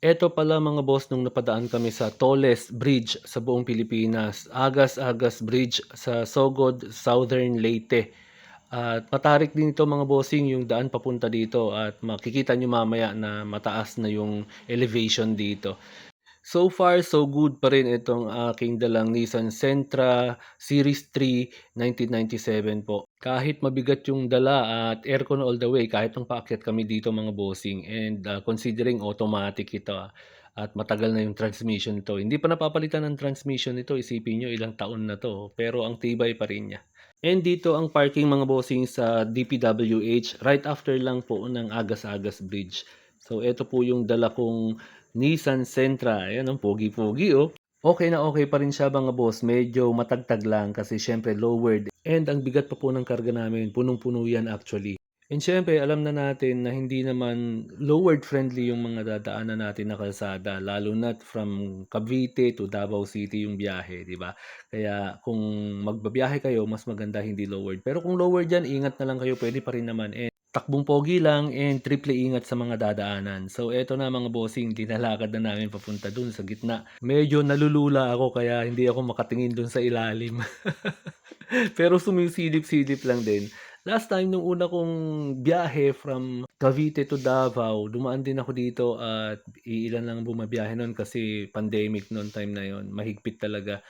Eto pala mga boss nung napadaan kami sa tallest bridge sa buong Pilipinas, Agas-Agas Bridge sa Sogod, Southern Leyte. At matarik din ito mga bossing yung daan papunta dito at makikita nyo mamaya na mataas na yung elevation dito. So far, so good pa rin itong aking dalang Nissan Sentra Series 3 1997 po. Kahit mabigat yung dala at aircon all the way, kahit nung paakyat kami dito mga bossing and ah, considering automatic ito ah, at matagal na yung transmission nito. Hindi pa napapalitan ng transmission nito, isipin nyo ilang taon na to, pero ang tibay pa rin niya. And dito ang parking mga bossing sa DPWH right after lang po ng Agas-Agas Bridge. So ito po yung dala kong Nissan Sentra. Ayan ang pogi-pogi oh. Okay na okay pa rin siya mga boss. Medyo matagtag lang kasi syempre lowered. And ang bigat pa po ng karga namin. Punong-puno yan actually. And syempre alam na natin na hindi naman lowered friendly yung mga dadaanan natin na kalsada. Lalo na from Cavite to Davao City yung biyahe, di ba? Kaya kung magbabiyahe kayo, mas maganda hindi lowered. Pero kung lowered yan, ingat na lang kayo. Pwede pa rin naman. And takbong pogi lang and triple ingat sa mga dadaanan. So eto na mga bossing, dinalakad na namin papunta dun sa gitna. Medyo nalulula ako kaya hindi ako makatingin dun sa ilalim. Pero sumisilip-silip lang din. Last time nung una kong biyahe from Cavite to Davao, dumaan din ako dito at iilan lang bumabiyahe nun kasi pandemic noon time na yon, mahigpit talaga.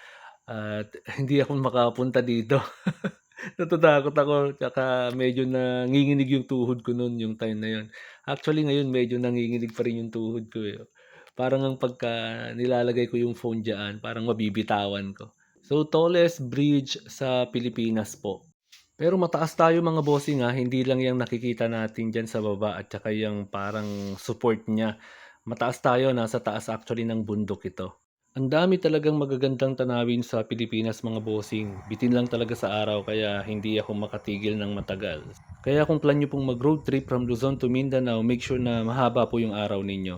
At hindi ako makapunta dito. Natatakot ako tsaka medyo nanginginig yung tuhod ko nun yung time na yun. Actually ngayon medyo nanginginig pa rin yung tuhod ko, eh. Parang ang pagka nilalagay ko yung phone diyan, parang mabibitawan ko. So tallest bridge sa Pilipinas po. Pero mataas tayo mga bossing ha, hindi lang yung nakikita natin diyan sa baba at saka yung parang support niya. Mataas tayo, nasa taas actually ng bundok ito. Ang dami talagang magagandang tanawin sa Pilipinas mga bossing. Bitin lang talaga sa araw kaya hindi ako makatigil ng matagal. Kaya kung plan nyo pong mag-road trip from Luzon to Mindanao, make sure na mahaba po yung araw ninyo.